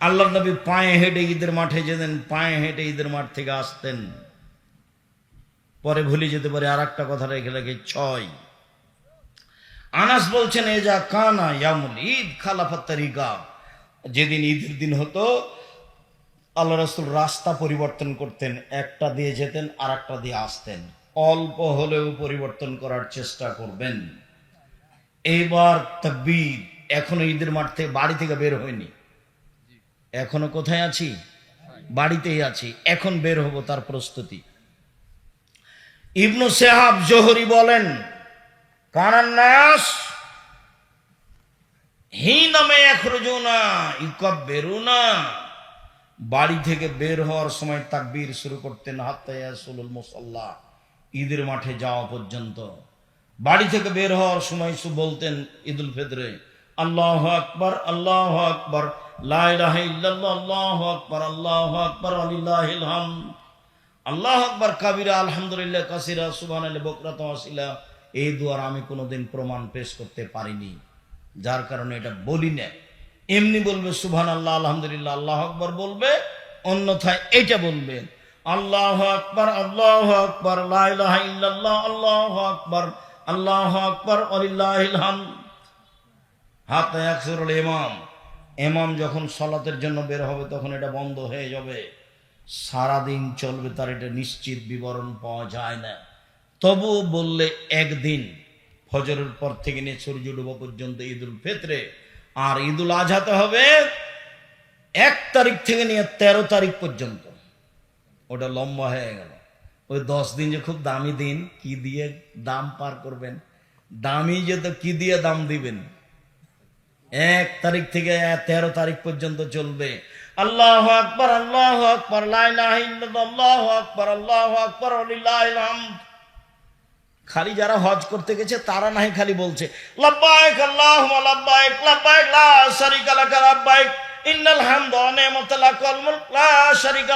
আল্লাহ নবী পায়ে হেঁটে ঈদের মাঠে যেতেন, পায়ে হেঁটে ঈদের মাঠ থেকে আসতেন। পরে ভুলে যেতে পারে আর একটা কথা রেখে রেখে ছয়। আনাস বলছেন, এ যা কানা ইয়ামুল ঈদ খালাফাত তারিকা। যেদিন ঈদের দিন হতো আল্লাহ রসুল রাস্তা পরিবর্তন করতেন, একটা দিয়ে যেতেন আর একটা দিয়ে আসতেন। অল্প হলেও পরিবর্তন করার চেষ্টা করবেন। এইবার তকবীর এখনও ঈদের মাঠ থেকে বাড়ি থেকে বের হয়নি। এখনও কোথায় আছি? বাড়িতেই আছি। এখন বের হব তার প্রস্তুতি। ইবনু সেহাব জোহরি বলেন কানান্নাস হি নামে ইকব বেরুনা বাড়ি থেকে বের হওয়ার সময় তাকবীর শুরু করতেন হাত্তায়াসুলুল মুসাল্লা, ঈদের মাঠে যাওয়া পর্যন্ত। বাড়ি থেকে বের হওয়ার সময় সু বলতেন, ঈদুল ফিতরে, আল্লাহ আকবার আল্লাহ আকবার। আল্লাহু কাবিরা, আলহামদুলিল্লাহ ওয়াসিলা এই দুয়ার আমি কোনোদিন প্রমাণ পেশ করতে পারিনি। যার কারণে এটা বলি না। এমনি বলবে সুবহান আল্লাহ আলহামদুলিল্লাহ, আল্লাহ আকবার বলবে, অন্যথায় এটা বলবে। আল্লাহ আকবার আল্লাহ আকবার আল্লাহ আকবার আল্লাহ আকবার হাত একসরুল ইমাম। ইমাম যখন সলাতের জন্য বের হবে, তখন এটা বন্ধ হয়ে যাবে। সারাদিন চলবে, তার এটা নিশ্চিত বিবরণ পাওয়া যায় না। তবু বললে একদিন, ফজরের পর থেকে নিয়ে সূর্য ডুবা পর্যন্ত ঈদুল ফেতরে, আর ঈদুল আজহাতে হবে এক তারিখ থেকে নিয়ে তেরো তারিখ পর্যন্ত। ওটা লম্বা হয়ে গেল। ওই দশ দিন যে খুব দামি দিন, কি দিয়ে দাম পার করবেন? দামি যে তো কি দিয়ে দাম দিবেন? এক তারিখ থেকে তেরো তারিখ পর্যন্ত চলবে। আল্লাহ আকবর আল্লাহ আকবর আল্লাহ আকবর আল্লাহ আকবর খালি যারা হজ করতে গেছে, তারা নাই খালি বলছে, লাব্বাইক লাব্বাইক লা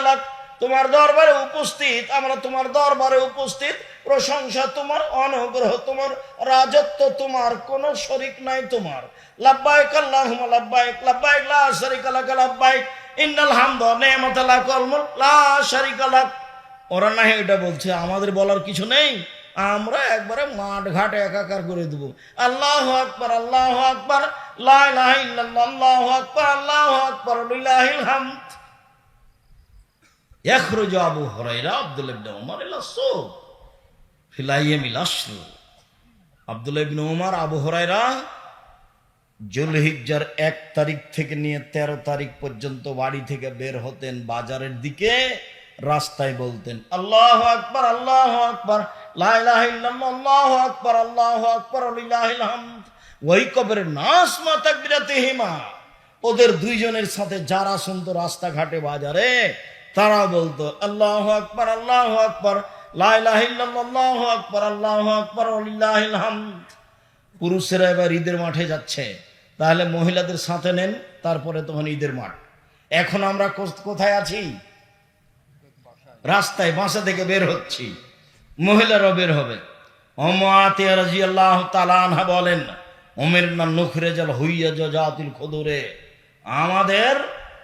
লা তোমার দরবারে উপস্থিত, আমরা তোমার দরবারে উপস্থিত, প্রশংসা তোমার, অনুগ্রহ তোমার, রাজত্ব তোমার, কোনো শরিক নাই তোমার। লাব্বাইক আল্লাহুম্মা লাব্বাইক লাব্বাইক, লা শারিকা লাক লাব্বাইক, ইন্নাল হামদা ওয়া নি'মাতা লাকাল লা শারিকা লাক। ওরা না এটা বলছে, আমাদের বলার কিছু নেই, আমরা একবারে মাঠ ঘাট একাকার করে দেবো। আল্লাহ আকবর আল্লাহ আকবর আল্লাহ আকবর আল্লাহ আকবর হামদ। يخرج أبو هريرة عبد الله بن عمر إلى السوق في الأيام العشر عبد الله بن عمر আবু হরাইরা জুলহিজ্জার এক তারিখ থেকে নিয়ে তেরো তারিখ পর্যন্ত বাড়ি থেকে বের হতেন বাজারের দিকে রাস্তায় বলতেন আল্লাহ আকবর আল্লাহ আকবর আল্লাহ আকবর আল্লাহ আকবর ওই কবরের নাস মাতাকবিরাতে হিমা ওদের দুইজনের সাথে যারা শুনতো রাস্তাঘাটে বাজারে তারা বলতো, আল্লাহ আকবর আল্লাহ আকবর লাহ আকবর, আল্লাহ পুরুষেরা এবার ঈদের মাঠে যাচ্ছে। তাহলে মহিলাদের সাথে নেন, তারপরে তখন ঈদের মাঠ। এখন আমরা কোথায় আছি? রাস্তায় বাসা থেকে বের হচ্ছি। মহিলারাও বের হবে। আল্লাহ বলেন আমাদের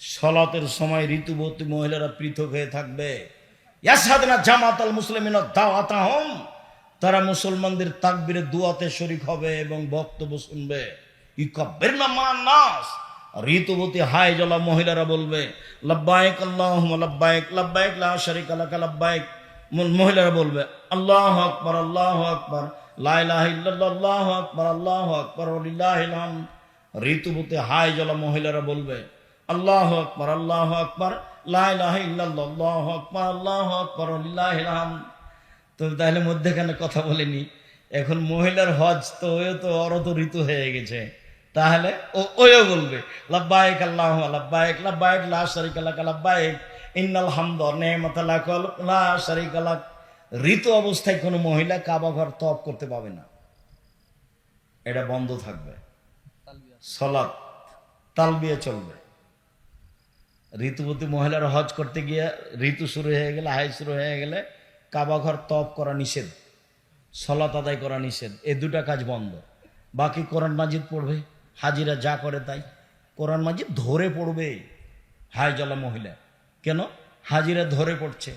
সলাতের সময় ঋতুবতী মহিলারা পৃথক হয়ে থাকবে। ইয়াসাদনা জামাত আল মুসলিমিন দাওয়াতাহম। তারা মুসলমানদের তাকবিরে দুয়াতে শরিক হবে এবং বক্তব্য শুনবে। ইকাব্বিরনা মা নাস ঋতুবতী হাই জলা মহিলারা বলবে, লব্বাইক আল্লাহ লব্বাইক লব্বাইক, লা শরিক লাকা, লব্বাইক। মহিলারা বলবে, আল্লাহ আকবার আল্লাহ আকবার, লা ইলাহা ইল্লাল্লাহ, আল্লাহু আকবার আল্লাহু আকবার ঋতুবতী হাই জলা মহিলারা বলবে আল্লাহ আকবার আল্লাহ আকবার লা ইলাহা ইল্লাল্লাহ আল্লাহু আকবার আল্লাহু আকবার হামদ তো তাহলে মধ্যেখানে কথা বলিনি এখন মহিলার হজ তো ওই তো অরত ঋতু হয়ে গেছে। তাহলে ও ওইও বলবে লাব্বাইক আল্লাহ লাব্বাইক লাব্বাইক লা শারিকা লাক লাব্বাইক ইন্নাল হামদ নি'মাতা লাক লা শারিকা ঋতু অবস্থায় কোনো মহিলা কাবা ঘর তপ করতে পাবে না। এটা বন্ধ থাকবে। সলাৎ তালবিয়া চলবে। ঋতুবতী মহিলার হজ করতে গিয়ে ঋতু শুরু হয়ে গেলে হাই শুরু হয়ে গেলে কাবা ঘর তপ করা নিষেধ সলাত আদায় করা নিষেধ এই দুটা কাজ বন্ধ। বাকি কোরআন মাজিদ পড়বে, হাজিরা যা করে তাই। কোরআন মাজিদ ধরে পড়বে হাই জলা মহিলা। কেন? হাজিরা ধরে পড়ছে।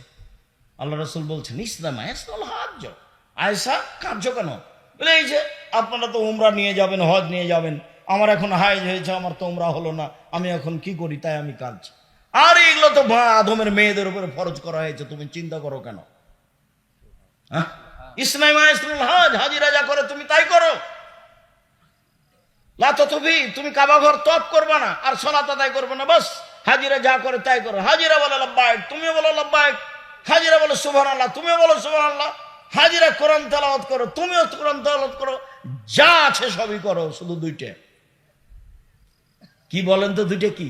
আল্লাহ রসুল বলছেন, ইসলাম হাজ আয়সা কার্য কেন? বলে, এই যে আপনারা তো উমরা নিয়ে যাবেন, হজ নিয়ে যাবেন। আমার এখন হাইজ হয়েছে, আমার তো উমরা হলো না। আমি এখন কি করি? তাই আমি কাজ আর এগুলো তো মা আদমের মেয়েদের উপরে ফরজ করা হয়েছে, তুমি চিন্তা করো কেন? হ্যাঁ? হাজিরা যা করে তুমি তাই করো। তুমি তপ করবে না, আর করবে না হাজিরা যা করে তাই করো। হাজিরা বলে লব্বায়ক তুমিও বলো লব্বায়ক হাজিরা বলো সুভান আল্লাহ তুমিও বলো আল্লাহ হাজিরা কোরআন তেলাওয়াত করো, তুমিও কোরআন তেলাওয়াত করো। যা আছে সবই করো, শুধু দুইটা। কি বলেন তো দুইটা কি?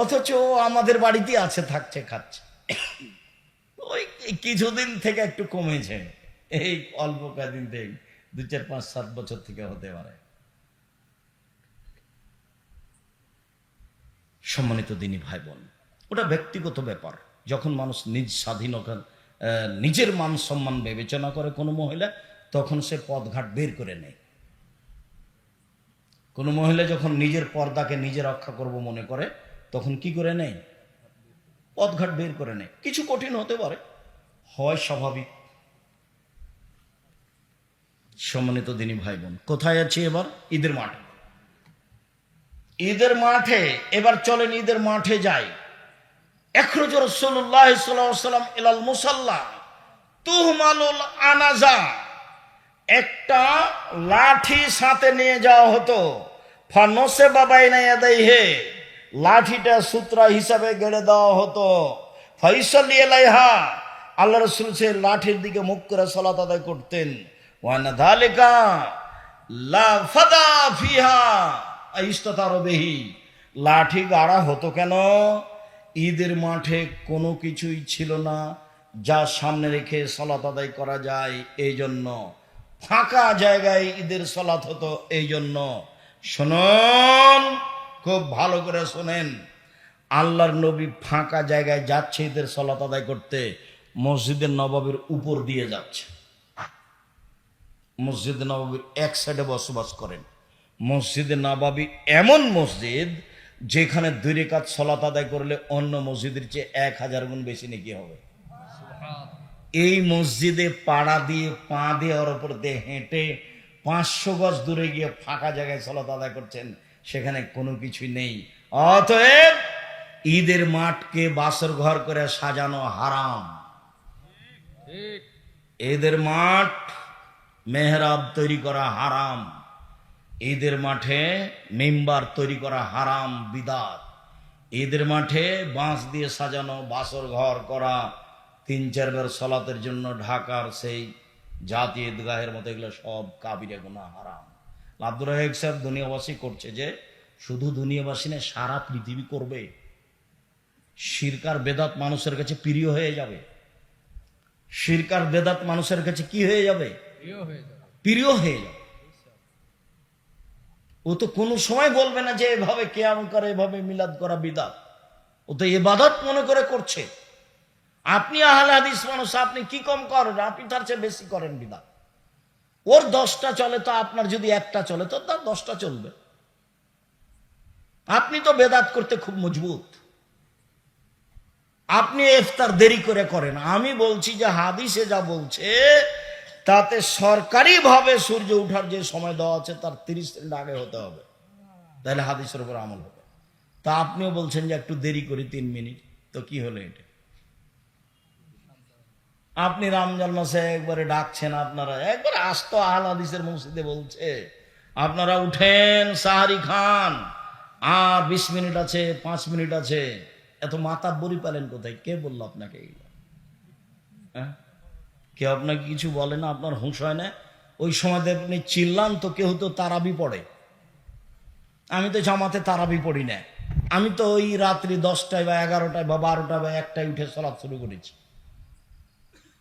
অথচ আমাদের বাড়িতে আছে, থাকছে, খাচ্ছে। ওই কিছুদিন থেকে একটু কমেছে। এই অল্প কদিন থেকে, দু চার পাঁচ সাত বছর থেকে হতে পারে। সম্মানিত দিনী ভাই বোন ওটা ব্যক্তিগত ব্যাপার। যখন মানুষ নিজ স্বাধীনতা নিজের মান সম্মান বিবেচনা করে কোনো মহিলা, তখন সে পদঘাট বের করে নেয়। কোনো মহিলা যখন নিজের পর্দাকে নিজে রক্ষা করব মনে করে তখন কি করে নেয়? পথঘাট বের করে নেয়। কিছু কঠিন হতে পারে। হয় স্বাভাবিক। সম্মানিত দিনী ভাই বোন কোথায় আছি এবার? ঈদের মাঠে। ঈদের মাঠে, এবার চলেন ঈদের মাঠে যাই। এখরজ সাল্লাম মুসাল্লা তুহমালুল আনাজা। একটা লাঠি সাথে নিয়ে যাওয়া হতো। ফানসে বাবাই নাই আদাই হে লাঠিটা সূত্রা হিসাবে গেড়ে দেওয়া হতো। ফৈসল এলাইহা আল্লাহ রসুল সে লাঠির দিকে মুখ করে সলাত আদায় করতেন। ওয়ানা ধালিকা লা ফাদা ফিহা ইস্ততারবেহি লাঠি গাড়া হতো কেন? ঈদের মাঠে কোনো কিছুই ছিল না যা সামনে রেখে সলাত আদায় করা যায় এই জন্য ফাঁকা জায়গায় ঈদের সলাত হতো এই জন্য শুনুন। খুব ভালো করে শোনেন। আল্লাহর নবী ফাঁকা জায়গায় যাচ্ছে ঈদের সলাত আদায় করতে, মসজিদের নবাবের উপর দিয়ে যাচ্ছে। মসজিদ নবাবির এক সাইডে বসবাস করেন। মসজিদে নবাবি এমন মসজিদ যেখানে দুই রেখাত সলাত আদায় করলে অন্য মসজিদের চেয়ে এক হাজার গুণ বেশি নাকি হবে। এই মসজিদে পাড়া দিয়ে, পা দিয়ে ওর ওপর দিয়ে হেঁটে পাঁচশো গজ দূরে গিয়ে ফাঁকা জায়গায় সলাত আদায় করছেন। সেখানে কোনো কিছুই নেই। অতএব ঈদের মাঠকে বাসর ঘর করে সাজানো হারাম। ঈদের মাঠ মেহরাব তৈরি করা হারাম। ঈদের মাঠে মেম্বার তৈরি করা হারাম বিদাত। ঈদের মাঠে বাঁশ দিয়ে সাজানো বাসর ঘর করা তিন চারবার সলাতের জন্য ঢাকার সেই জাতীয় ঈদগাহের মতো এগুলো সব কাবিরে গুণা হারাম। আব্দুর রাহেক সাহেব দুনিয়াবাসী করছে যে শুধু দুনিয়াবাসী না সারা পৃথিবী করবে। শিরকার বেদাত মানুষের কাছে প্রিয় হয়ে যাবে। শিরকার বেদাত মানুষের কাছে কি হয়ে যাবে? প্রিয় হয়ে যাবে। ও তো কোনো সময় বলবে না যে এভাবে কেয়াম করে এভাবে মিলাদ করা বিদাত। ও তো এবাদত মনে করে করছে। আপনি আহলে হাদিস মানুষ আপনি কি কম করেন? আপনি তার চেয়ে বেশি করেন বিদাত। ওর দশটা চলে তো আপনার যদি একটা চলে, তো তার দশটা চলবে। আপনি তো বেদাত করতে খুব মজবুত। আপনি ইফতার দেরি করে করেন। আমি বলছি যে হাদিসে যা বলছে, তাতে সরকারিভাবে সূর্য ওঠার যে সময় দেওয়া আছে, তার তিরিশ মিনিট আগে হতে হবে। তাহলে হাদিসের উপর আমল হবে। তা আপনিও বলছেন যে একটু দেরি করি, তিন মিনিট। তো কি হলো এটা? আপনি রমজান মাসে একবারে ডাকছেন আপনারা। একবারে আস্ত আহল হাদিসের মসজিদে বলছে, আপনারা উঠেন সাহারি খান। আর বিশ মিনিট আছে, পাঁচ মিনিট আছে। এত মাথা বড়ি পালেন কোথায়? কে বলল আপনাকে এগুলো হ্যাঁ? কেউ আপনাকে কিছু বলে না, আপনার হুঁশ হয় না? ওই সময় আপনি চিল্লান তো, কেউ তো তারাবি পড়ে। আমি তো জামাতে তারাবি পড়ি না। আমি তো ওই রাত্রি দশটায় বা এগারোটায় বা বারোটায় বা একটায় উঠে সলাৎ শুরু করেছি।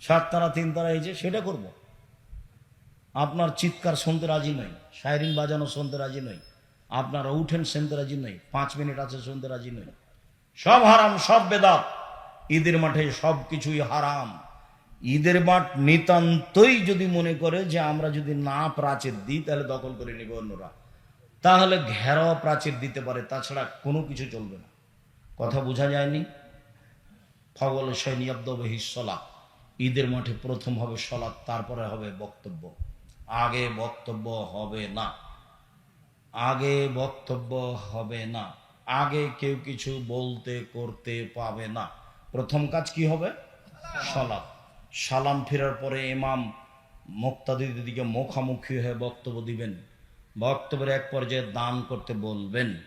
সাত তারা তিন তারা যে সেটা করব। আপনার চিৎকার শুনতে রাজি নই শায়রিন বাজানো শুনতে রাজি নই, আপনারা উঠেন শুনতে রাজি নই, পাঁচ মিনিট আছে শুনতে রাজি নই। সব হারাম, সব বেদাত। ঈদের মাঠে সব কিছুই হারাম। ঈদের মাঠ নিতান্তই যদি মনে করে যে আমরা যদি না প্রাচীর দিই, তাহলে দখল করে নিবে অন্যরা। তাহলে ঘেরাও প্রাচীর দিতে পারে, তাছাড়া কোনো কিছু চলবে না। কথা বোঝা যায়নি? ফগল সৈনিয়ব্দবহিসলা ঈদের মাঠে প্রথম হবে সলাৎ, তারপরে হবে বক্তব্য। আগে বক্তব্য হবে না। আগে বক্তব্য হবে না। আগে কেউ কিছু বলতে করতে পাবে না। প্রথম কাজ কি হবে? সলাৎ। সালাম ফেরার পরে ইমাম মুক্তাদিদের দিকে মুখামুখি হয়ে বক্তব্য দিবেন। বক্তব্যের এক পর্যায়ে দান করতে বলবেন।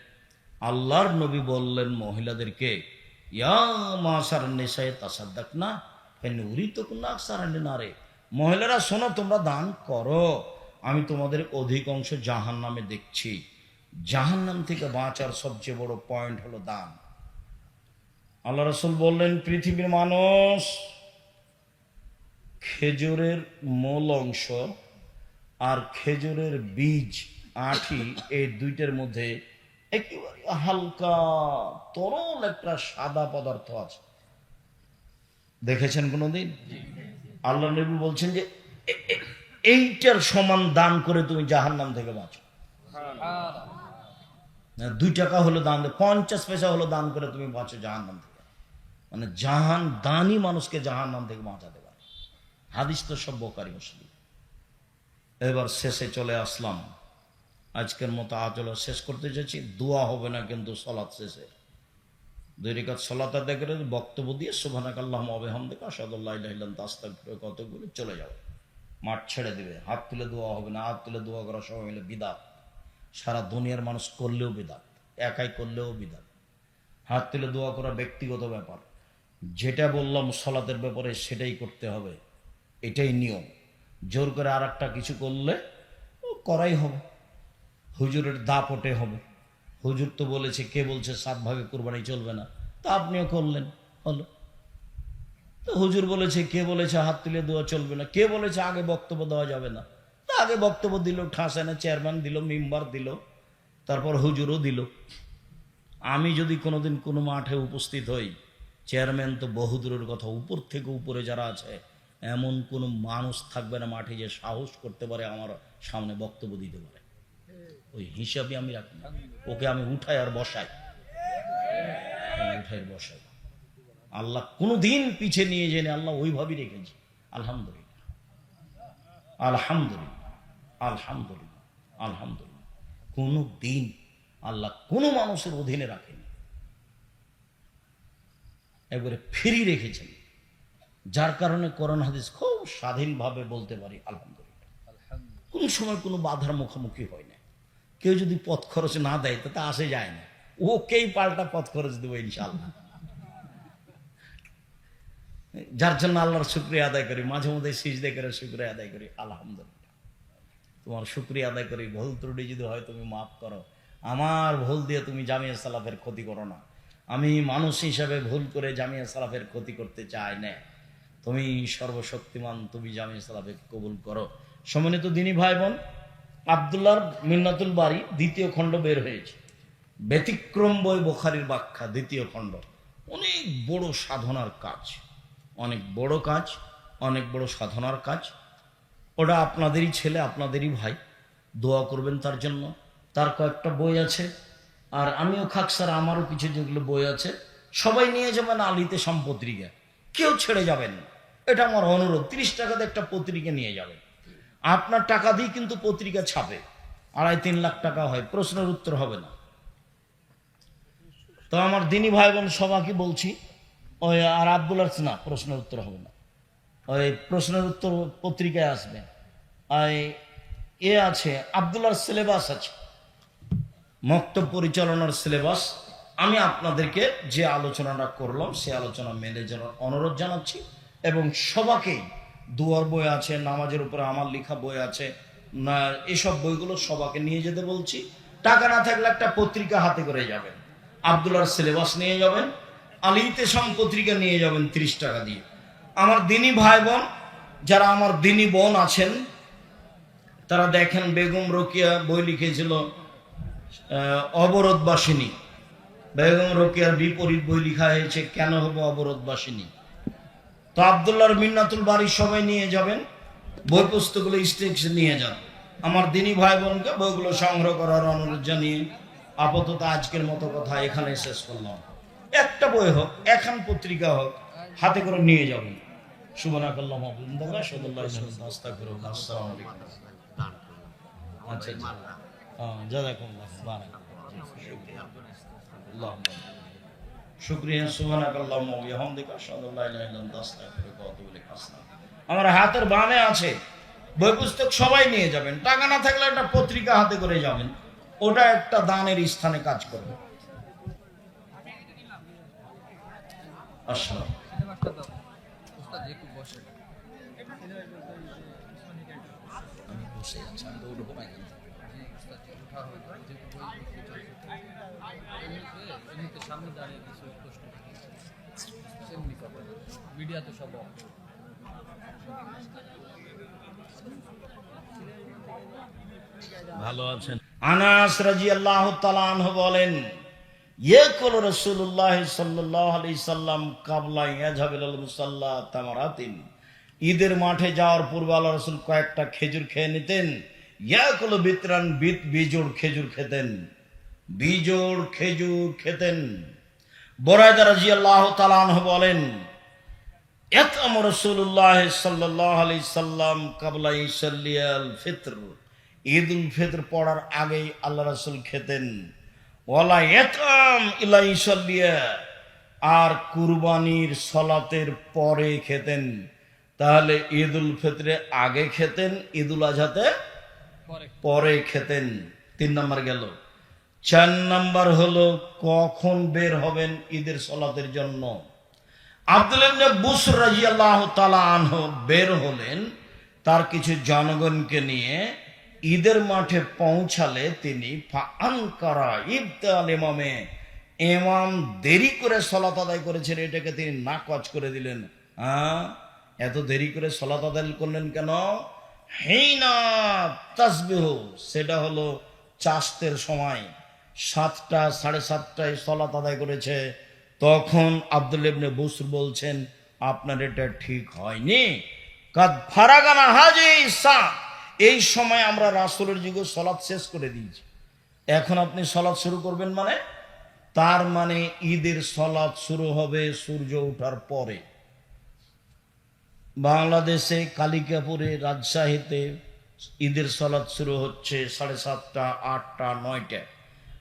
আল্লাহর নবী বললেন মহিলাদেরকে, ইয়া মাসার নেশায় তাসাদ্দাক না উরি তো না সারান্ডে রে মহিলারা শোনো, তোমরা দান করো। আমি তোমাদের অধিকাংশ জাহান নামে দেখছি। জাহান নাম থেকে বাঁচার সবচেয়ে বড় পয়েন্ট হলো দান। আল্লাহ রসুল বললেন, পৃথিবীর মানুষ খেজুরের মূল অংশ আর খেজুরের বীজ, আঠি, এই দুইটার মধ্যে একেবারে হালকা তরল একটা সাদা পদার্থ আছে। দেখেছেন কোনোদিন? আল্লাহ নবী বলছেন যে এইটার সমান দান করে তুমি জাহান নাম থেকে বাঁচো। দুই টাকা হলো দান, পঞ্চাশ পয়সা হলো দান করে তুমি বাঁচো জাহান নাম থেকে। মানে জাহান, দানই মানুষকে জাহান নাম থেকে বাঁচাতে পারে। হাদিস তো সব বোকারি মুসলিম। এবার শেষে চলে আসলাম। আজকের মতো আচলা শেষ করতে চাইছি দোয়া হবে না কিন্তু সলাৎ শেষে। দুই রেখাত সলাত আদায় করে বক্তব্য দিয়ে সুবহানাক আল্লাহ আবেহামদিকা আসাদুল্লাহ তাস্তাক কতগুলো চলে যাবে মাঠ ছেড়ে দেবে। হাত তুলে দোয়া হবে না, হাত তুলে দোয়া করা সবাই মিলে বিদাত। সারা দুনিয়ার মানুষ করলেও বিদাত, একাই করলেও বিদাত। হাত তুলে দোয়া করা ব্যক্তিগত ব্যাপার। যেটা বললাম সলাতের ব্যাপারে সেটাই করতে হবে। এটাই নিয়ম। জোর করে আর কিছু করলে করাই হবে। হুজুরের দাপটে হবে। হুজুর তো বলেছে, কে বলছে সাত ভাগে কোরবানি চলবে না? তা আপনিও করলেন হলো তো হুজুর বলেছে, কে বলেছে হাত তুলে দেওয়া চলবে না? কে বলেছে আগে বক্তব্য দেওয়া যাবে না? তা আগে বক্তব্য দিল ঠাসানে চেয়ারম্যান দিল, মেম্বার দিল, তারপর হুজুরও দিল। আমি যদি কোনোদিন কোনো মাঠে উপস্থিত হই, চেয়ারম্যান তো বহুদূরের কথা, উপর থেকে উপরে যারা আছে, এমন কোনো মানুষ থাকবে না মাঠে যে সাহস করতে পারে, আমার সামনে বক্তব্য দিতে পারে। ওই হিসাবে আমি রাখি না। ওকে আমি উঠাই আর বসাই। উঠাই বসাই। আল্লাহ কোনো দিন পিছে নিয়ে জেনে আল্লাহ ওইভাবেই রেখেছে। আলহামদুলিল্লাহ। আলহামদুলিল্লাহ। আলহামদুলিল্লাহ। আলহামদুলিল্লাহ। কোনো দিন আল্লাহ কোনো মানুষের অধীনে রাখেনি। একবারে ফ্রি রেখেছেন। যার কারণে করোনা হাদিস খুব স্বাধীনভাবে বলতে পারি আলহামদুলিল্লাহ। কোন সময় কোনো বাধার মুখোমুখি হয় না। কেউ যদি পথ খরচ না দেয় তাতে আসে যায় না। ওকেই পাল্টা পথ খরচ দেবো ইনশাল্লাহ। যার জন্য আল্লাহর শুক্রিয়া আদায় করি, মাঝে মধ্যে সিজদে করে শুক্রিয়া আদায় করি, আলহামদুলিল্লাহ। তোমার শুক্রিয়া আদায় করি, ভুল ত্রুটি যদি হয় তুমি মাফ করো। আমার ভুল দিয়ে তুমি জামিয়া সালাফের ক্ষতি করো না। আমি মানুষ হিসাবে ভুল করে জামিয়া সালাফের ক্ষতি করতে চাই না। তুমি সর্বশক্তিমান, তুমি জামিয়া সালাফের কবুল করো। সম্মানিত দিনী ভাই বোন আবদুল্লাহর মিন্নাতুল বাড়ি দ্বিতীয় খণ্ড বের হয়েছে। ব্যতিক্রম বই বোখারির ব্যাখ্যা, দ্বিতীয় খণ্ড। অনেক বড় সাধনার কাজ, অনেক বড় কাজ, অনেক বড় সাধনার কাজ। ওটা আপনাদেরই ছেলে, আপনাদেরই ভাই, দোয়া করবেন তার জন্য। তার কয়েকটা বই আছে, আর আমিও খাক স্যার, আমারও কিছু যেগুলো বই আছে। সবাই নিয়ে যাবেন আলিতে সম্পত্রিকা কেউ ছেড়ে যাবেন না। এটা আমার অনুরোধ, তিরিশ টাকাতে একটা পত্রিকা নিয়ে যাবেন। আপনার টাকা দিয়ে কিন্তু পত্রিকা ছাপে। আড়াই তিন লাখ টাকা হয়, প্রশ্নের উত্তর হবে না। তো আমার দিনী ভাই বোন সবাইকে বলছি, ওই আর আব্দুল না, প্রশ্নের উত্তর হবে না। ওই প্রশ্নের উত্তর পত্রিকায় আসবে। আর এ আছে আবদুল্লার সিলেবাস আছে। মক্তব পরিচালনার সিলেবাস। আমি আপনাদেরকে যে আলোচনাটা করলাম, সে আলোচনা মেনে যাওয়ার অনুরোধ জানাচ্ছি এবং সবাকেই দুয়ার বই আছে, নামাজের উপরে আমার লেখা বই আছে, না, এসব বইগুলো সবাকে নিয়ে যেতে বলছি। টাকা না থাকলে একটা পত্রিকা হাতে করে যাবেন। আবদুল্লার সিলেবাস নিয়ে যাবেন আলিতে সম পত্রিকা নিয়ে যাবেন তিরিশ টাকা দিয়ে। আমার দিনী ভাই বোন, যারা আমার দিনী বোন আছেন, তারা দেখেন বেগম রোকিয়া বই লিখেছিল অবরোধবাসিনী। বেগম রোকিয়ার বিপরীত বই লেখা হয়েছে, কেন হব অবরোধবাসিনী? তো আবদুল্লাহর মিন্নাতুল বাড়ির সবাই নিয়ে যাবেন, বই পুস্তকগুলো স্টেজ নিয়ে যান। আমার দিনী ভাই বোনকে বইগুলো সংগ্রহ করার অনুরোধ জানিয়ে আপাতত আজকের মতো কথা এখানে শেষ করলাম। একটা বই হোক, এখান পত্রিকা হোক, হাতে করে নিয়ে যাবেন। শুভনা করলাম আবুন্দরা সদুল্লাহ আস্তা করো আসসালামু আলাইকুম। আচ্ছা, আচ্ছা। হ্যাঁ, জাজাকুম শুকরিয়া আমার হাতের বামে আছে বই পুস্তক সবাই নিয়ে যাবেন, টাকা না থাকলে একটা পত্রিকা হাতে করে যাবেন, ওটা একটা দানের স্থানে কাজ করবে। বসে আমি না এখান থেকে। সামনে দাঁড়িয়ে কিছু কষ্ট এমনি কথা মিডিয়া তো সব ভালো আছেন। আনাস রাদিয়াল্লাহু তাআলা আনহু বলেন ইয়াকুল রাসূলুল্লাহ সাল্লাল্লাহু আলাইহি সাল্লাম কাবলা ইয়াজহাবিল মুসাল্লা তামারাতিন। ঈদের মাঠে যাওয়ার পূর্বে আল্লাহ রাসূল কয়েকটা খেজুর খেয়ে নিতেন। ইয়াকুল বিতরান বিত বিজোড় খেজুর খেতেন। বিজোড় খেজুর খেতেন। বরায়দা রাদিয়াল্লাহু তাআলা আনহু বলেন ঈদ উল ফিতর পড়ার আগেই আল্লাহ রাসূল খেতেন। ওয়ালা ইয়াতাম ইলা ইসাল্লিয়া আর কুরবানির সলাতের পরে খেতেন। তাহলে ঈদ উল ফিতরে আগে খেতেন ঈদ উল আজহাতে পরে খেতেন। তিন নম্বর গেল। চার নম্বর হলো কখন বের হবেন ঈদের সলাতের জন্য? আব্দুল বুসর রাদিয়াল্লাহু তাআলা আনহু বের হলেন তার কিছু জনগণকে নিয়ে ঈদের মাঠে পৌঁছালে তিনি ইমামে, ইমাম দেরি করে সলাত আদায় করেছেন, এটাকে তিনি নাকচ করে দিলেন। হ্যাঁ? এত দেরি করে সলাত আদায় করলেন কেন? হেইনা তাসবিহ, সেটা হলো চাষতের সময় সাতটা, সাড়ে সাতটায় সলাত আদায় করেছে। তখন আব্দুল ইবনে বসুর বলছেন, আপনার এটা ঠিক হয়নি। কাদ ফারাগানা হাজি সা এই সময় আমরা রাসূলের যুগে সলাৎ শেষ করে দিয়েছি। এখন আপনি সলাৎ শুরু করবেন মানে? তার মানে ঈদের সলাৎ শুরু হবে সূর্য ওঠার পরে। বাংলাদেশে কালিকাপুরে রাজশাহীতে ঈদের সলাৎ শুরু হচ্ছে সাড়ে সাতটা, আটটা নয়টা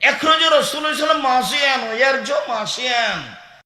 এখনও যে রসুল মাসিয়ান ইয়ার জো মাসিয়ান।